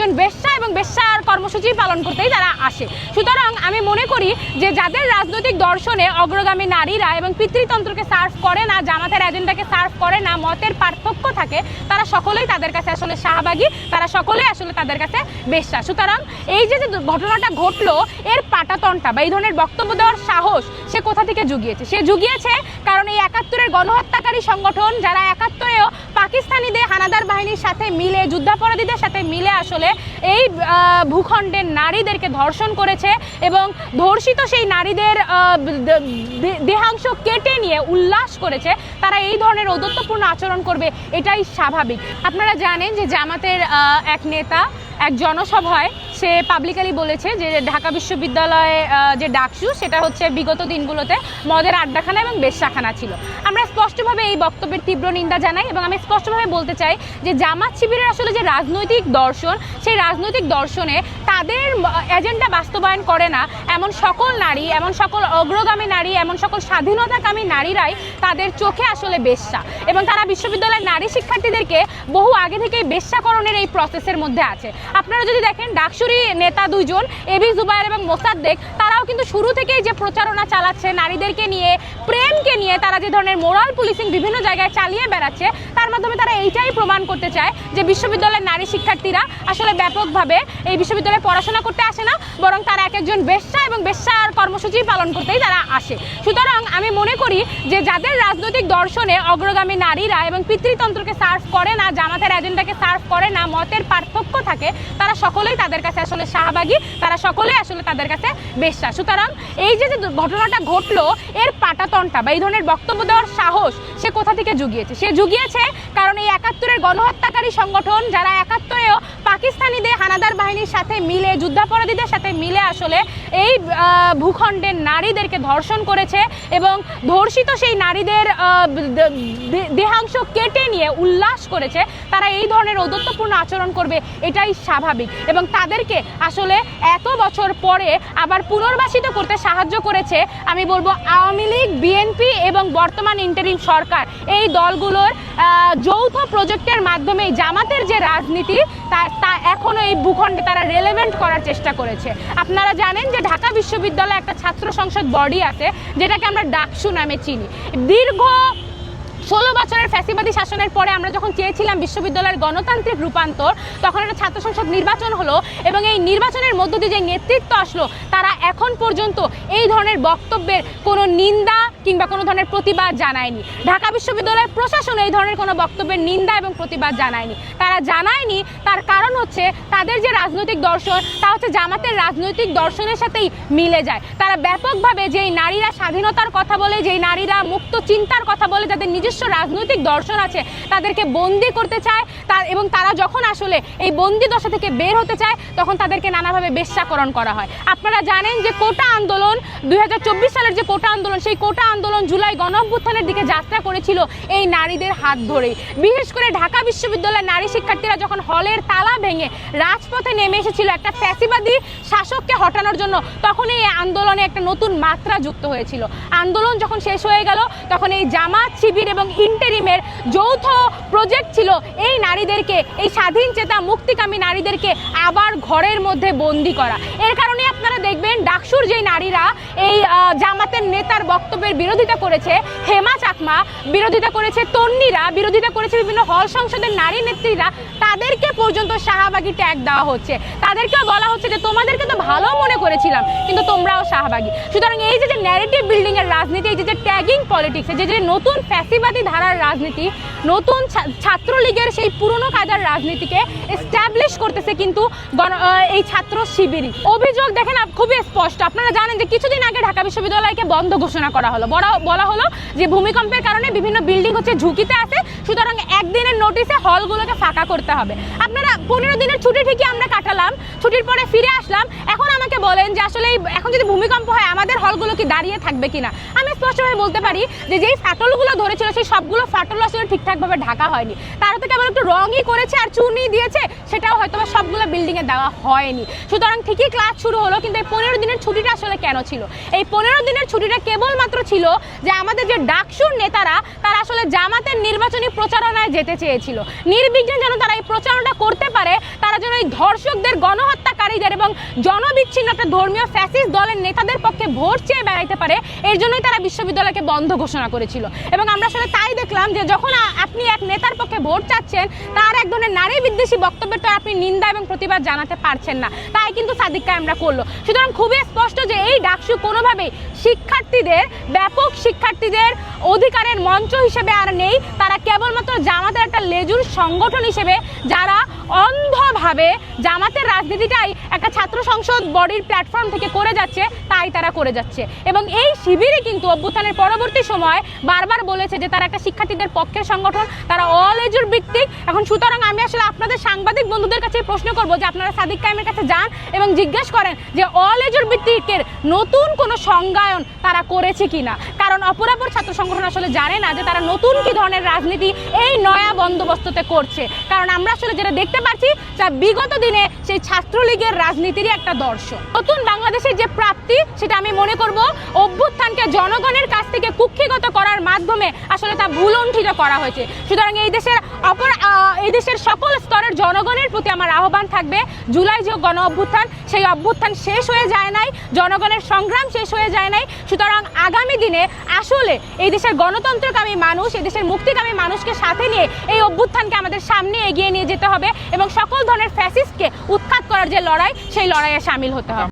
একজন বেশ্যা এবং বেশ্যার কর্মসূচি পালন করতেই তারা আসে। সুতরাং আমি মনে করি যে যাদের রাজনৈতিক দর্শনে অগ্রগামী নারীরা এবং পিতৃতন্ত্রকে সার্ভ করে না, জামাতের এজেন্ডাকে সার্ভ করে না, মতের পার্থক্য থাকে, তারা সকলেই তাদের কাছে আসলে শাহবাগী, তারা সকলেই আসলে তাদের কাছে বেশ্যা। সুতরাং এই যে যে ঘটনাটা ঘটলো, এর পাটাতনটা বা এই ধরনের বক্তব্য দেওয়ার সাহস সে কোথা থেকে জুগিয়েছে? সে জুগিয়েছে কারণ এই একাত্তরের গণহত্যাকারী সংগঠন, যারা একাত্তরেও পাকিস্তানিদের হানাদার বাহিনীর সাথে মিলে, যুদ্ধাপরাধীদের সাথে মিলে আসলে এই ভূখণ্ডের নারীদেরকে ধর্ষণ করেছে এবং ধর্ষিত সেই নারীদের দেহাংশ কেটে নিয়ে উল্লাস করেছে। তারা এই ধরনের ঔদত্যপূর্ণ আচরণ করবে, এটাই স্বাভাবিক। আপনারা জানেন যে জামাতের এক নেতা, এক জনসভায় সে পাবলিকালি বলেছে যে ঢাকা বিশ্ববিদ্যালয়ে যে ডাকসু, সেটা হচ্ছে বিগত দিনগুলোতে মদের আড্ডাখানা এবং বেশ্যাখানা ছিল। আমরা স্পষ্টভাবে এই বক্তব্যের তীব্র নিন্দা জানাই এবং আমি স্পষ্টভাবে বলতে চাই যে জামাত শিবিরের আসলে যে রাজনৈতিক দর্শন, সেই রাজনৈতিক দর্শনে তাদের এজেন্ডা বাস্তবায়ন করে না এমন সকল নারী, এমন সকল অগ্রগামী নারী, এমন সকল স্বাধীনতাকামী নারীরাই তাদের চোখে আসলে বেশ্যা। এবং তারা বিশ্ববিদ্যালয়ের নারী শিক্ষার্থীদেরকে বহু আগে থেকেই বেশ্যাকরণের এই প্রসেসের মধ্যে আছে। আপনারা যদি দেখেন, ডাকসুরি নেতা দুজন এবি জুবায়ের এবং মোসাদ্দেক তারাও কিন্তু শুরু থেকেই যে প্রচারণা চালাচ্ছে, নারীদেরকে নিয়ে, প্রেমকে নিয়ে তারা যে ধরনের মোরাল পুলিশিং বিভিন্ন জায়গায় চালিয়ে বেড়াচ্ছে, তার মাধ্যমে তারা এইটাই প্রমাণ করতে চায় যে বিশ্ববিদ্যালয়ের নারী শিক্ষার্থীরা আসলে ব্যাপকভাবে এই বিশ্ববিদ্যালয়ে পড়াশোনা করতে আসে না, বরং তারা এক একজন বেশ্যা এবং বেশ্যার কর্মসূচি পালন করতেই তারা আসে। সুতরাং আমি মনে করি যে যাদের রাজনৈতিক দর্শনে অগ্রগামী নারীরা এবং পিতৃতন্ত্রকে সার্ভ করে না, জামাতের এজেন্ডাকে সার্ভ করে না, মতের পার্থক্য থাকে, তারা সকলেই তাদের কাছে আসলে শাহবাগী, তারা সকলেই আসলে তাদের কাছে বেশ্যা। সুতরাং এই যে যে ঘটনাটা ঘটলো, এর পাটাতনটা বা এই ধরনের বক্তব্য দেওয়ার সাহস সে কোথা থেকে জুগিয়েছে? সে জুগিয়েছে কারণ এই একাত্তরের গণহত্যাকারী সংগঠন, যারা একাত্তরেও পাকিস্তানিদের হানাদার বাহিনীর সাথে মিলে, যুদ্ধাপরাধীদের সাথে মিলে আসলে এই ভূখণ্ডের নারীদেরকে ধর্ষণ করেছে এবং ধর্ষিত সেই নারীদের দেহাংশ কেটে নিয়ে উল্লাস করেছে। তারা এই ধরনের ঔদত্যপূর্ণ আচরণ করবে, এটাই স্বাভাবিক। এবং তাদেরকে আসলে এত বছর পরে আবার পুনর্বাসিত করতে সাহায্য করেছে, আমি বলব আওয়ামী লীগ, বিএনপি এবং বর্তমান ইন্টারিম সরকার। এই দলগুলোর যৌথ প্রজেক্টের মাধ্যমে জামাতের যে রাজনীতি, তা তা এখনও এই ভূখণ্ডে তারা রেলেভেন্ট করার চেষ্টা করেছে। আপনারা জানেন যে ঢাকা বিশ্ববিদ্যালয়ে একটা ছাত্র সংসদ বডি আছে, যেটাকে আমরা ডাকসু নামে চিনি। দীর্ঘ ষোলো বছরের ফ্যাসিবাদী শাসনের পরে আমরা যখন চেয়েছিলাম বিশ্ববিদ্যালয়ের গণতান্ত্রিক রূপান্তর, তখন একটা ছাত্র সংসদ নির্বাচন হলো এবং এই নির্বাচনের মধ্য দিয়ে যে নেতৃত্ব আসলো, তারা এখন পর্যন্ত এই ধরনের বক্তব্যের কোনো নিন্দা কিংবা কোনো ধরনের প্রতিবাদ জানায়নি। ঢাকা বিশ্ববিদ্যালয়ের প্রশাসন এই ধরনের কোনো বক্তব্যের নিন্দা এবং প্রতিবাদ জানায়নি। তারা জানায়নি, তার কারণ হচ্ছে তাদের যে রাজনৈতিক দর্শন, তা হচ্ছে জামাতের রাজনৈতিক দর্শনের সাথেই মিলে যায়। তারা ব্যাপকভাবে যেই নারীরা স্বাধীনতার কথা বলে, যেই নারীরা মুক্ত চিন্তার কথা বলে, যাদের নিজস্ব রাজনৈতিক দর্শন আছে, তাদেরকে বন্দি করতে চায়। তার, এবং তারা যখন আসলে এই বন্দি দশা থেকে বের হতে চায়, তখন তাদেরকে নানাভাবে বেশ্যাকরণ করা হয়। আপনারা জানেন যে কোটা আন্দোলন, দুই হাজার চব্বিশ সালের যে কোটা আন্দোলন, সেই কোটা আন্দোলন জুলাই গণ অভ্যুত্থানের দিকে যাত্রা করেছিল এই নারীদের হাত ধরেই। বিশেষ করে ঢাকা বিশ্ববিদ্যালয়ের নারী শিক্ষার্থীরা যখন হলের তালা ভেঙে রাজপথে নেমে এসেছিল একটা ফ্যাসিবাদী শাসককে হটানোর জন্য তখন এই আন্দোলনে একটা নতুন মাত্রা যুক্ত হয়েছিল। আন্দোলন যখন শেষ হয়ে গেল, তখন এই জামাত শিবির এবং ইন্টেরিমের যৌথ প্রজেক্ট ছিল এই নারীদেরকে, এই স্বাধীন চেতা মুক্তিকামী নারীদেরকে আবার ঘরের মধ্যে বন্দি করা। এর কারণে আপনারা দেখবেন ডাকসুর যেই নারীরা, এই জামাতের নেতার বক্তব্যের বিরোধিতা করেছে হেমা চাকমা, বিরোধিতা করেছে তন্নিরা বিরোধিতা করেছে বিভিন্ন হল সংসদের নারী নেত্রীরা, তাদেরকে পর্যন্ত শাহবাগী ট্যাগ দেওয়া হচ্ছে। তাদেরকেও বলা হচ্ছে যে তোমাদেরকে তো ভালো মনে করেছিলাম, কিন্তু তোমরাও শাহবাগী। সুতরাং এই যে যে ন্যারেটিভ বিল্ডিং এর রাজনীতি, এই যে ট্যাগিং পলিটিক্স যে যে নতুন ফ্যাসিবাদী ধারার রাজনীতি, নতুন ছাত্রলীগের সেই পুরনো কায়দার রাজনীতিকে এস্টাবলিশ করতেছে কিন্তু এই ছাত্র শিবিরই। অভিযোগ দেখেন খুবই স্পষ্ট। আপনারা জানেন যে কিছুদিন আগে ঢাকা বিশ্ববিদ্যালয়কে বন্ধ ঘোষণা করা হলো। বড়- বলা হলো যে ভূমিকম্পের কারণে বিভিন্ন বিল্ডিং হচ্ছে ঝুঁকিতে আছে। সুতরাং একদিনের নোটিসে হলগুলোকে ফাঁকা করতে হবে। আপনারা পনেরো দিনের ছুটি ঠিকই আমরা কাটালাম, ছুটির পরে ফিরে আসলাম। এখন আমাকে বলেন যে আসলে এখন যদি ভূমিকম্প হয়, আমাদের হলগুলো কি দাঁড়িয়ে থাকবে কিনা? আমি স্পষ্টভাবে বলতে পারি যে যেই ফাটলগুলো ধরেছিল, সেই সবগুলো ফাটল আসলে ঠিকঠাকভাবে ঢাকা হয়নি। তারা তো কেবল একটু রঙই করেছে আর চুনি দিয়েছে, সেটাও হয়তো সবগুলো বিল্ডিংয়ে দেওয়া হয়নি। সুতরাং ঠিকই ক্লাস শুরু হলো, কিন্তু এই পনেরো দিনের ছুটিটা আসলে কেন ছিল? এই পনেরো দিনের ছুটিটা কেবলমাত্র ছিল ছিল যে আমাদের যে ডাকসুর নেতারা, তারা আসলে জামাতের নির্বাচনী প্রচারণায় যেতে চেয়েছিল। নির্বিঘ্নে যেন তারা এই প্রচারণা করতে পারে, তারা যেন এই ধর্ষকদের গণহত্যাকারীদের এবং জনবিচ্ছিন্ন একটা ধর্মীয় ফ্যাসিস্ট দলের নেতাদের পক্ষে ভোট চেয়ে বেড়াইতে পারে, এর জন্যই তারা বিশ্ববিদ্যালয়কে বন্ধ ঘোষণা করেছিল। এবং আমরা আসলে তাই দেখলাম যে যখন আপনি এক নেতার পক্ষে ভোট চাচ্ছেন, তার এক ধরনের নারী বিদ্বেষী বক্তব্যের তো আপনি নিন্দা এবং প্রতিবাদ জানাতে পারছেন না। তাই কিন্তু সাদিক কায়েমরা করল। সুতরাং খুবই স্পষ্ট যে এই ডাকসু কোনোভাবেই শিক্ষার্থীদের, ব্যাপক শিক্ষার্থীদের অধিকারের মঞ্চ হিসেবে আর নেই। তারা কেবলমাত্র জামাতের একটা লেজুর সংগঠন হিসেবে যারা অন্ধভাবে জামাতের রাজনীতিটাই একটা ছাত্র সংসদ বডির প্ল্যাটফর্ম থেকে করে যাচ্ছে, তাই তারা করে যাচ্ছে। এবং এই শিবিরে কিন্তু অভ্যুত্থানের পরবর্তী সময় বারবার বলেছে যে তারা একটা শিক্ষার্থীদের পক্ষের সংগঠন, তারা অল এজুর ভিত্তিক এখন সুতরাং আমি আসলে আপনাদের সাংবাদিক বন্ধুদের কাছে প্রশ্ন করব যে আপনারা সাদিক কায়েমের কাছে যান এবং জিজ্ঞেস করেন যে অল এজুর ভিত্তিকের নতুন কোনো সংজ্ঞায়ন তারা করেছে কিনা। কারণ অপরাপর ছাত্র সংগঠন আসলে জানে না যে তারা নতুন কি ধরনের রাজনীতি এই নয়া বন্দোবস্ততে করছে। কারণ আমরা আসলে যেটা দেখতে পাচ্ছি, যা বিগত দিনে সেই ছাত্রলীগের রাজনীতিরই একটা দর্শন। নতুন বাংলাদেশের যে প্রাপ্তি, সেটা আমি মনে করব অভ্যুত্থানকে জনগণের কাছ থেকে কুক্ষিগত করার মাধ্যমে আসলে তা ভুলণ্ঠিত করা হয়েছে। সুতরাং এই দেশের অপর এই দেশের সকল স্তরের জনগণের প্রতি আমার আহ্বান থাকবে, জুলাই যে গণ অভ্যুত্থান, সেই অভ্যুত্থান শেষ হয়ে যায় নাই, জনগণের সংগ্রাম শেষ হয়ে যায় নাই। সুতরাং আগামী দিনে আসলে এই দেশের গণতন্ত্রকামী মানুষ, এই দেশের মুক্তিকামী মানুষকে সাথে নিয়ে এই অভ্যুত্থানকে আমাদের সামনে এগিয়ে নিয়ে যেতে হবে এবং সকল ধরনের ফ্যাসিস্টকে উৎখাত করার যে লড়াই সেই লড়াইয়ে সামিল হতে হবে।